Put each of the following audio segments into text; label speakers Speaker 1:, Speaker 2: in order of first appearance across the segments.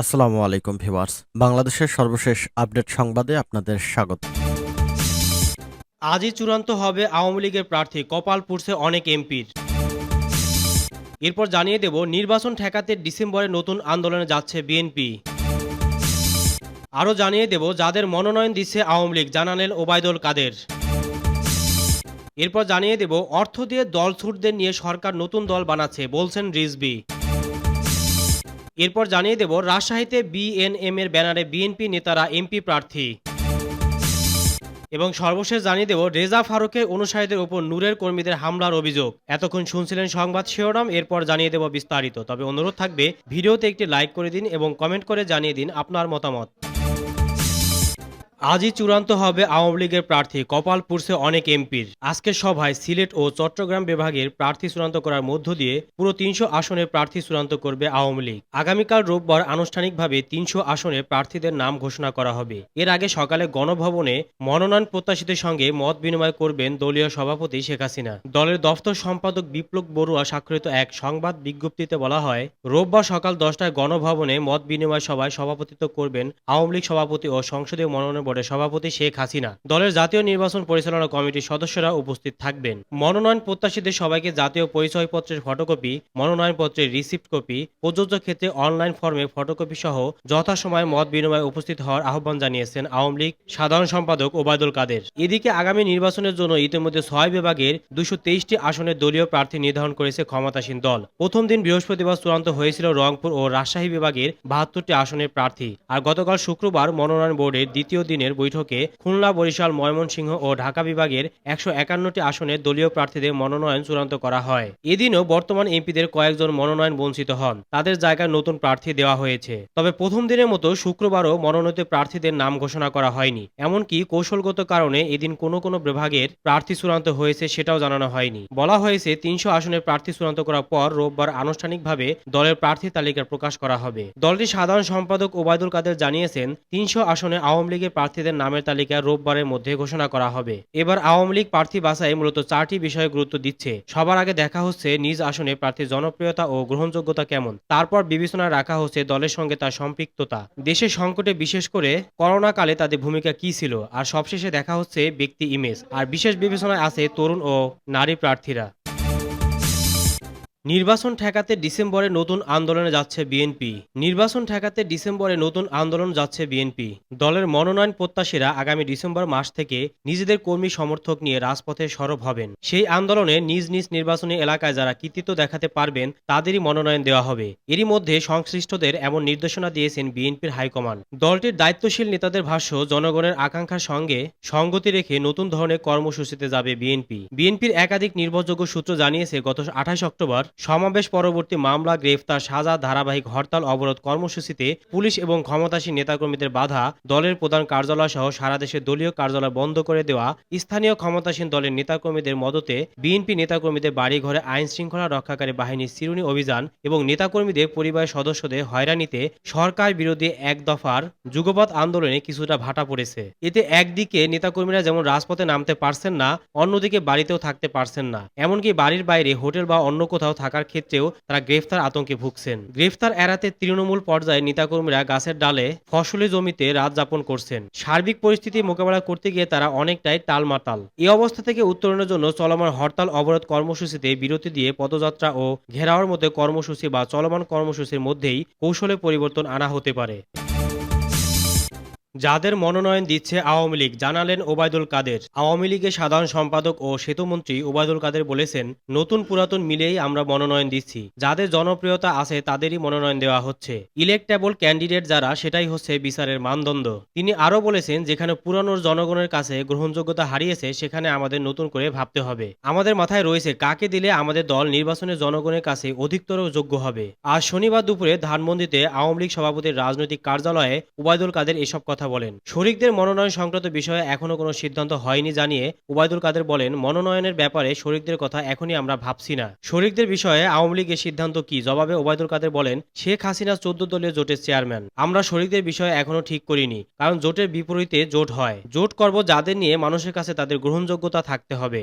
Speaker 1: আসসালামু আলাইকুম ভিউয়ার্স। বাংলাদেশের সর্বশেষ আপডেট সংবাদে আপনাদের স্বাগত।
Speaker 2: আজই চূড়ান্ত হবে আওয়ামী লীগের প্রার্থী কপাল পুড়ছে অনেক এমপির। এরপর জানিয়ে দেব, নির্বাচন ঠেকাতে ডিসেম্বরে নতুন আন্দোলনে যাচ্ছে বিএনপি। আরও জানিয়ে দেব, যাদের মনোনয়ন দিচ্ছে আওয়ামী লীগ, জানালেন ওবায়দুল কাদের। এরপর জানিয়ে দেব, অর্থ দিয়ে দল ছুটদের নিয়ে সরকার নতুন দল বানাচ্ছে, বলছেন রিজবি এরপর জানিয়ে দেব, রাজশাহীতে বিএনএম এর ব্যানারে বিএনপি নেতারা এমপি প্রার্থী। এবং সর্বশেষ জানিয়ে দেব, রেজা ফারুকের অনুসারীদের ওপর নূরের কর্মীদের হামলার অভিযোগ। এতক্ষণ শুনছিলেন সংবাদ শিরোনাম, এরপর জানিয়ে দেব বিস্তারিত। তবে অনুরোধ থাকবে, ভিডিওতে একটি লাইক করে দিন এবং কমেন্ট করে জানিয়ে দিন আপনার মতামত। আজই চূড়ান্ত হবে আওয়ামী লীগের প্রার্থী কপাল পুরছে অনেক এমপির। আজকের সভায় সিলেট ও চট্টগ্রাম বিভাগের প্রার্থী চূড়ান্ত করার মধ্য দিয়ে পুরো তিনশো আসনের প্রার্থী চূড়ান্ত করবে আওয়ামী লীগ। আগামীকাল রোববার আনুষ্ঠানিকভাবে তিনশো আসনে প্রার্থীদের নাম ঘোষণা করা হবে। এর আগে সকালে গণভবনে মনোনয়ন প্রত্যাশীদের সঙ্গে মত বিনিময় করবেন দলীয় সভাপতি শেখ হাসিনা। দলের দফতর সম্পাদক বিপ্লব বড়ুয়া স্বাক্ষরিত এক সংবাদ বিজ্ঞপ্তিতে বলা হয়, রোববার সকাল দশটায় গণভবনে মত বিনিময় সভায় সভাপতিত্ব করবেন আওয়ামী লীগ সভাপতি ও সংসদীয় মনোনয়ন বোর্ডের সভাপতি শেখ হাসিনা দলের জাতীয় নির্বাচন পরিচালনা কমিটির সদস্যরা উপস্থিত থাকবেন। মনোনয়ন প্রত্যাশীদের সবাইকে জাতীয় পরিচয়পত্রের ফটোকপি মনোনয়নপত্রের রিসিপ্ট কপি, প্রযোজ্য ক্ষেত্রে অনলাইন ফর্মে ফটোকপি সহ যথাসময়ে মত বিনিময়ে উপস্থিত হওয়ার আহ্বান জানিয়েছেন আওয়ামী লীগ সাধারণ সম্পাদক ওবায়দুল কাদের। এদিকে আগামী নির্বাচনের জন্য ইতিমধ্যে ছয় বিভাগের দুশো তেইশটি আসনের দলীয় প্রার্থী নির্ধারণ করেছে ক্ষমতাসীন দল। প্রথম দিন বৃহস্পতিবার চূড়ান্ত হয়েছিল রংপুর ও রাজশাহী বিভাগের বাহাত্তরটি আসনের প্রার্থী। আর গতকাল শুক্রবার মনোনয়ন বোর্ডের দ্বিতীয় দিনের বৈঠকে খুলনা, বরিশাল, ময়মনসিংহ ও ঢাকা বিভাগের একশো একান্নটি আসনে দলীয় প্রার্থীদের মনোনয়ন চূড়ান্ত করা হয়। এদিনও বর্তমান এমপিদের কয়েকজন মনোনয়ন বঞ্চিত হন। তাদের জায়গায় নতুন প্রার্থী দেওয়া হয়েছে। তবে প্রথম দিনের মতো শুক্রবারও মনোনীত প্রার্থীদের নাম ঘোষণা করা হয়নি। এমনকি কৌশলগত কারণে এদিন কোনো কোনো বিভাগের প্রার্থী চূড়ান্ত হয়েছে সেটাও জানানো হয়নি। বলা হয়েছে, তিনশো আসনের প্রার্থী চূড়ান্ত করার পর রোববার আনুষ্ঠানিকভাবে দলের প্রার্থী তালিকা প্রকাশ করা হবে। দলটির সাধারণ সম্পাদক ওবায়দুল কাদের জানিয়েছেন, তিনশো আসনে আওয়ামী লীগের প্রার্থীদের নামের তালিকা রোববারের মধ্যে ঘোষণা করা হবে। এবার আওয়ামী লীগ প্রার্থী বাছাই মূলত চারটি বিষয়ে গুরুত্ব দিচ্ছে। সবার আগে দেখা হচ্ছে নিজ আসনে প্রার্থীর জনপ্রিয়তা ও গ্রহণযোগ্যতা কেমন। তারপর বিবেচনায় রাখা হচ্ছে দলের সঙ্গে তার সম্পৃক্ততা। দেশের সংকটে বিশেষ করে করোনাকালে তাদের ভূমিকা কি ছিল? আর সবশেষে দেখা হচ্ছে ব্যক্তি ইমেজ। আর বিশেষ বিবেচনায় আছে তরুণ ও নারী প্রার্থীরা। নির্বাচন ঠেকাতে ডিসেম্বরে নতুন আন্দোলনে যাচ্ছে বিএনপি। নির্বাচন ঠেকাতে ডিসেম্বরে নতুন আন্দোলন যাচ্ছে বিএনপি। দলের মনোনয়ন প্রত্যাশীরা আগামী ডিসেম্বর মাস থেকে নিজেদের কর্মী সমর্থক নিয়ে রাজপথে সরব হবেন। সেই আন্দোলনে নিজ নিজ নির্বাচনী এলাকায় যারা কৃতিত্ব দেখাতে পারবেন, তাদেরই মনোনয়ন দেওয়া হবে। এরই মধ্যে সংশ্লিষ্টদের এমন নির্দেশনা দিয়েছেন বিএনপির হাইকমান্ড। দলটির দায়িত্বশীল নেতাদের ভাষ্য, জনগণের আকাঙ্ক্ষার সঙ্গে সঙ্গতি রেখে নতুন ধরনের কর্মসূচিতে যাবে বিএনপি। বিএনপির একাধিক নির্ভরযোগ্য সূত্র জানিয়েছে, গত আঠাশ অক্টোবর সমাবেশ পরবর্তী মামলা, গ্রেফতার, সাজা, ধারাবাহিক হরতাল, অবরোধ কর্মসূচিতে পুলিশ এবং ক্ষমতাসীন নেতাকর্মীদের বাধা, দলের প্রধান কার্যালয় সহ সারা দেশে দলীয় কার্যালয় বন্ধ করে দেওয়া, স্থানীয় ক্ষমতাসীন দলের নেতাকর্মীদের মদতে বিএনপি নেতাকর্মীদের বাড়ি ঘরে আইন শৃঙ্খলা রক্ষাকারী বাহিনীর চিরুনি অভিযান এবং নেতাকর্মীদের পরিবারের সদস্যদের হয়রানিতে সরকার বিরোধী এক দফার যুগপৎ আন্দোলনে কিছুটা ভাটা পড়েছে। এতে একদিকে নেতাকর্মীরা যেমন রাজপথে নামতে পারছেন না, অন্যদিকে বাড়িতেও থাকতে পারছেন না। এমনকি বাড়ির বাইরে হোটেল বা অন্য কোথাও থাকার ক্ষেত্রেও তারা গ্রেফতার আতঙ্কে ভুগছেন। গ্রেফতার এড়াতে তৃণমূল পর্যায়ে নেতাকর্মীরা গাছের ডালে ফসলি জমিতে রাত যাপন করছেন। সার্বিক পরিস্থিতি মোকাবেলা করতে গিয়ে তারা অনেকটাই টালমাটাল। এই অবস্থা থেকে উত্তরণের জন্য চলমান হরতাল অবরোধ কর্মসূচিতে বিরতি দিয়ে পদযাত্রা ও ঘেরাওয়ার মধ্যে কর্মসূচি বা চলমান কর্মসূচির মধ্যেই কৌশলে পরিবর্তন আনা হতে পারে। যাদের মনোনয়ন দিচ্ছে আওয়ামী লীগ, জানালেন ওবায়দুল কাদের। আওয়ামী লীগের সাধারণ সম্পাদক ও সেতুমন্ত্রী ওবায়দুল কাদের বলেছেন, নতুন পুরাতন মিলেই আমরা মনোনয়ন দিচ্ছি। যাদের জনপ্রিয়তা আছে তাদেরই মনোনয়ন দেওয়া হচ্ছে। ইলেকটেবল ক্যান্ডিডেট যারা, সেটাই হচ্ছে বিচারের মানদণ্ড। তিনি আরও বলেছেন, যেখানে পুরানোর জনগণের কাছে গ্রহণযোগ্যতা হারিয়েছে, সেখানে আমাদের নতুন করে ভাবতে হবে। আমাদের মাথায় রয়েছে, কাকে দিলে আমাদের দল নির্বাচনে জনগণের কাছে অধিকতর যোগ্য হবে। আজ শনিবার দুপুরে ধানমন্ডিতে আওয়ামী লীগ সভাপতির রাজনৈতিক কার্যালয়ে ওবায়দুল কাদের এসব কথা বলেন। শরিকদের মনোনয়ন সংক্রান্ত বিষয়ে এখনও কোনো সিদ্ধান্ত হয়নি জানিয়ে ওবায়দুল কাদের বলেন, মনোনয়নের ব্যাপারে শরিকদের কথা এখনই আমরা ভাবছি না। শরিকদের বিষয়ে আওয়ামী লীগের সিদ্ধান্ত কি? জবাবে ওবায়দুল কাদের বলেন, শেখ হাসিনা চোদ্দ দলীয় জোটের চেয়ারম্যান। আমরা শরিকদের বিষয়ে এখনও ঠিক করিনি, কারণ জোটের বিপরীতে জোট হয়। জোট করব যাদের নিয়ে মানুষের কাছে তাদের গ্রহণযোগ্যতা থাকতে হবে।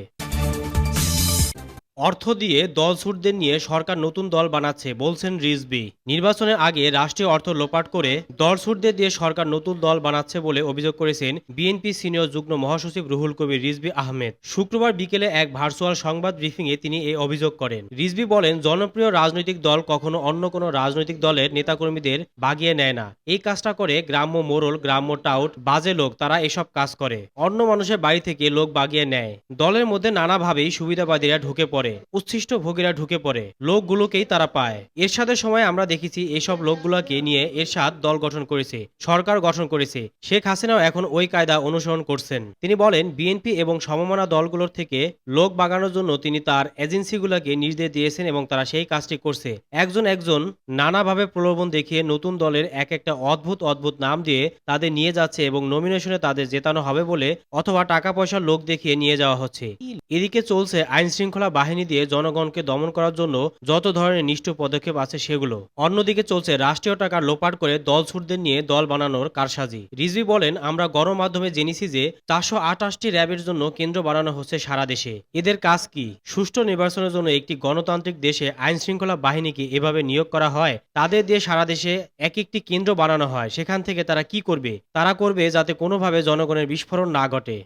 Speaker 2: অর্থ দিয়ে দল ছুটদের নিয়ে সরকার নতুন দল বানাচ্ছে, বলছেন রিজবি নির্বাচনের আগে রাষ্ট্রীয় অর্থ লোপাট করে দল ছুটদের দিয়ে সরকার নতুন দল বানাচ্ছে বলে অভিযোগ করেছেন বিএনপি সিনিয়র যুগ্ম মহাসচিব রুহুল কবির রিজবি আহমেদ। শুক্রবার বিকেলে এক ভার্চুয়াল সংবাদ ব্রিফিংয়ে তিনি এই অভিযোগ করেন। রিজবি বলেন, জনপ্রিয় রাজনৈতিক দল কখনো অন্য কোনো রাজনৈতিক দলের নেতাকর্মীদের বাগিয়ে নেয় না। এই কাজটা করে গ্রাম্য মোড়ল গ্রাম্য টাউট, বাজে লোক, তারা এসব কাজ করে। অন্য মানুষের বাড়ি থেকে লোক বাগিয়ে নেয়। দলের মধ্যে নানাভাবেই সুবিধাবাদীরা ঢুকে পড়ে। উচ্ছিষ্ট ভোগীরা ঢুকে পড়ে, লোকগুলোকেই তারা পায়। এরশাদের সময় আমরা দেখেছি এসব লোকগুলোকে নিয়ে এরশাদ দল গঠন করেছে, সরকার গঠন করেছে। শেখ হাসিনাও এখন ওই কায়দা অনুসরণ করছেন। তিনি বলেন, বিএনপি এবং সমমনা দলগুলোর থেকে লোক বাগানোর জন্য তিনি তার এজেন্সিগুলোকে নির্দেশ দিয়েছেন এবং তারা সেই কাজটি করছে। একজন একজন নানাভাবে প্রলোভন দেখিয়ে নতুন দলের এক একটা অদ্ভুত অদ্ভুত নাম দিয়ে তাদের নিয়ে যাচ্ছে এবং নমিনেশনে তাদের জেতানো হবে বলে অথবা টাকা পয়সার লোক দেখিয়ে নিয়ে যাওয়া হচ্ছে। এদিকে চলছে আইন শৃঙ্খলা বাহিনী দিয়ে জনগণকে দমন করার জন্য যত ধরনের নিষ্ঠুর পদক্ষেপ আছে সেগুলো। অন্যদিকে চলছে রাষ্ট্রীয় টাকা লোপাট করে দল ছুটদের নিয়ে দল বানানোর কারসাজি। রিজভি বলেন, আমরা গণমাধ্যমে জেনেছি যে চারশো আটাশটি র্যাবের জন্য কেন্দ্র বানানো হচ্ছে সারা দেশে। এদের কাজ কি? সুষ্ঠু নির্বাচনের জন্য একটি গণতান্ত্রিক দেশে আইন শৃঙ্খলা বাহিনীকে এভাবে নিয়োগ করা হয়? তাদের দিয়ে সারা দেশে এক একটি কেন্দ্র বানানো হয়। সেখান থেকে তারা কি করবে? তারা করবে যাতে কোনোভাবে জনগণের বিস্ফোরণ না ঘটে।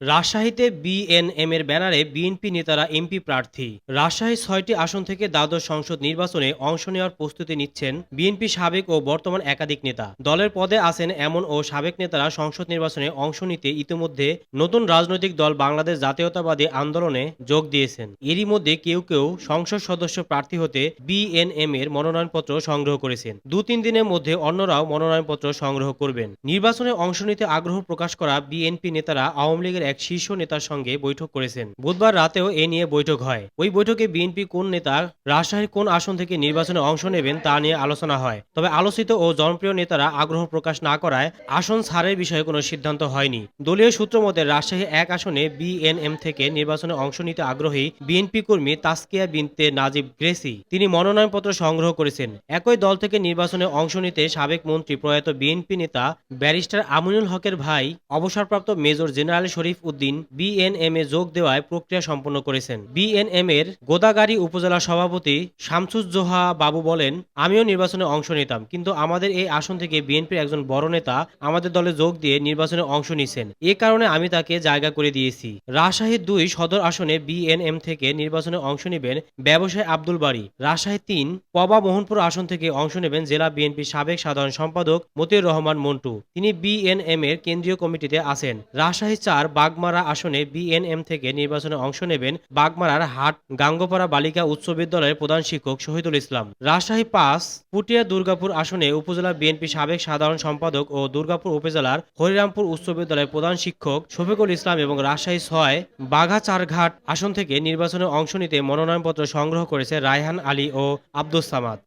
Speaker 2: রাজশাহীতে বিএনএম এর ব্যানারে বিএনপি নেতারা এমপি প্রার্থী। রাজশাহী ছয়টি আসন থেকে দ্বাদশ সংসদ নির্বাচনে অংশ নেওয়ার প্রস্তুতি নিচ্ছেন বিএনপি সাবেক ও বর্তমান একাধিক নেতা। দলের পদে আছেন এমন ও সাবেক নেতারা সংসদ নির্বাচনে অংশ নিতে ইতিমধ্যে নতুন রাজনৈতিক দল বাংলাদেশ জাতীয়তাবাদী আন্দোলনে যোগ দিয়েছেন। এরই মধ্যে কেউ কেউ সংসদ সদস্য প্রার্থী হতে বিএনএম এর মনোনয়নপত্র সংগ্রহ করেছেন। দু তিন দিনের মধ্যে অন্যরাও মনোনয়নপত্র সংগ্রহ করবেন। নির্বাচনে অংশ নিতে আগ্রহ প্রকাশ করা বিএনপি নেতারা আওয়ামী লীগের এক শীর্ষ নেতার সঙ্গে বৈঠক করেছেন। বুধবার রাতেও এ নিয়ে বৈঠক হয়। ওই বৈঠকে বিএনপি কোন নেতা, রাজশাহীর কোন আসন থেকে নির্বাচনে অংশ নেবেন তা নিয়ে আলোচনা হয়। তবে আলোচিত ও জনপ্রিয় নেতারা আগ্রহ প্রকাশ না করায় আসন ছাড়ের বিষয়ে কোনো সিদ্ধান্ত হয়নি। দলীয় সূত্র মতে, রাজশাহী এক আসনে বিএনএম থেকে নির্বাচনে অংশ নিতে আগ্রহী বিএনপি কর্মী তাসকিয়া বিনতে নাজিব গ্রেসি। তিনি মনোনয়নপত্র সংগ্রহ করেছেন। একই দল থেকে নির্বাচনে অংশ নিতে সাবেক মন্ত্রী প্রয়াত বিএনপি নেতা ব্যারিস্টার আমিনুল হকের ভাই, অবসরপ্রাপ্ত major general Sharif Uddin BNM এ যোগ দেওয়ায় প্রক্রিয়া সম্পন্ন করেছেন। বিএনএম এর গোদাগাড়ি উপজেলা সভাপতি শামসুজ্জোহা বাবু বলেন, আমিও নির্বাচনে অংশ নিতাম, কিন্তু আমাদের এই আসন থেকে বিএনপির একজন বড় নেতা আমাদের দলে যোগ দিয়ে নির্বাচনে অংশ নিছেন। এ কারণে আমি তাকে জায়গা করে দিয়েছি। রাজশাহীর দুই সদর আসনে বিএনএম থেকে নির্বাচনে অংশ নেবেন ব্যবসায়ী আব্দুল বাড়ি রাজশাহী তিন পবা মোহনপুর আসন থেকে অংশ নেবেন জেলা বিএনপির সাবেক সাধারণ সম্পাদক মতিউর রহমান মন্টু। তিনি বিএনএম এর কেন্দ্রীয় কমিটিতে আছেন। রাজশাহী চার বাগমারা আসনে বিএনএম থেকে নির্বাচনে অংশ নেবেন বাগমারার হাট গাঙ্গপাড়া বালিকা উচ্চ বিদ্যালয়ের প্রধান শিক্ষক শহীদুল ইসলাম। রাজশাহী পাঁচ, পুটিয়া দুর্গাপুর আসনে উপজেলা বিএনপি সাবেক সাধারণ সম্পাদক ও দুর্গাপুর উপজেলার হরিরামপুর উচ্চ বিদ্যালয়ের প্রধান শিক্ষক শফিকুল ইসলাম এবং রাজশাহী ছয়, বাঘা চারঘাট আসন থেকে নির্বাচনে অংশ নিতে মনোনয়নপত্র সংগ্রহ করেছে রায়হান আলী ও আব্দুস সামাদ।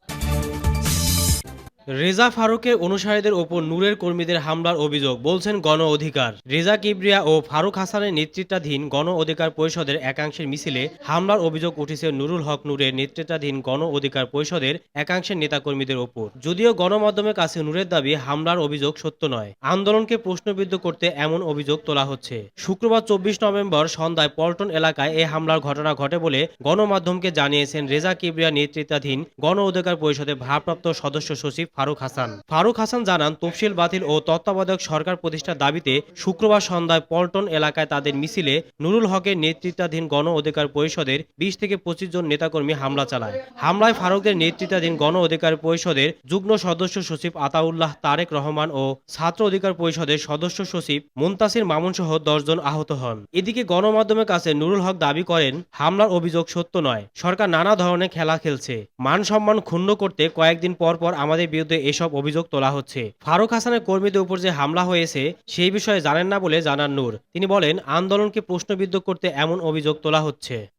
Speaker 2: রেজা ফারুকের অনুসারীদের ওপর নূরের কর্মীদের হামলার অভিযোগ, বলছেন গণ অধিকার। রেজা কিবরিয়া ও ফারুক হাসানের নেতৃত্বাধীন গণ অধিকার পরিষদের একাংশের মিছিলে হামলার অভিযোগ উঠেছে নুরুল হক নূরের নেতৃত্বাধীন গণ অধিকার পরিষদের একাংশের নেতাকর্মীদের ওপর। যদিও গণমাধ্যমের কাছে নূরের দাবি, হামলার অভিযোগ সত্য নয়। আন্দোলনকে প্রশ্নবিদ্ধ করতে এমন অভিযোগ তোলা হচ্ছে। শুক্রবার চব্বিশ নভেম্বর সন্ধ্যায় পল্টন এলাকায় এই হামলার ঘটনা ঘটে বলে গণমাধ্যমকে জানিয়েছেন রেজা কিবরিয়া নেতৃত্বাধীন গণ অধিকার পরিষদের ভারপ্রাপ্ত সদস্য সচিব ফারুক হাসান। ফারুক হাসান জানান, তফসিল বাতিল ও তত্ত্বাবধায়ক সরকার প্রতিষ্ঠার দাবিতে শুক্রবার সন্ধ্যায় পল্টন এলাকায় তাদের মিছিলে নুরুল হকের নেতৃত্বাধীন গণ অধিকার পরিষদের বিশ থেকে পঁচিশ জন নেতাকর্মী হামলা চালায়। হামলায় ফারুকদের নেতৃত্বাধীন গণ অধিকার পরিষদের যুগ্ম সদস্য সচিব আতাউল্লাহ তারেক রহমান ও ছাত্র অধিকার পরিষদের সদস্য সচিব মুন্তাসির মামুন সহ দশজন আহত হন। এদিকে গণমাধ্যমের কাছে নুরুল হক দাবি করেন, হামলার অভিযোগ সত্য নয়। সরকার নানা ধরনের খেলা খেলছে। মান সম্মান ক্ষুণ্ণ করতে কয়েকদিন পর পর আমাদের বিরুদ্ধে এসব অভিযোগ তোলা হচ্ছে। ফারুক হাসানের কর্মীদের উপর যে হামলা হয়েছে, সেই বিষয়ে জানেন না বলে জানান নূর। তিনি বলেন, আন্দোলনকে প্রশ্নবিদ্ধ করতে এমন অভিযোগ তোলা হচ্ছে।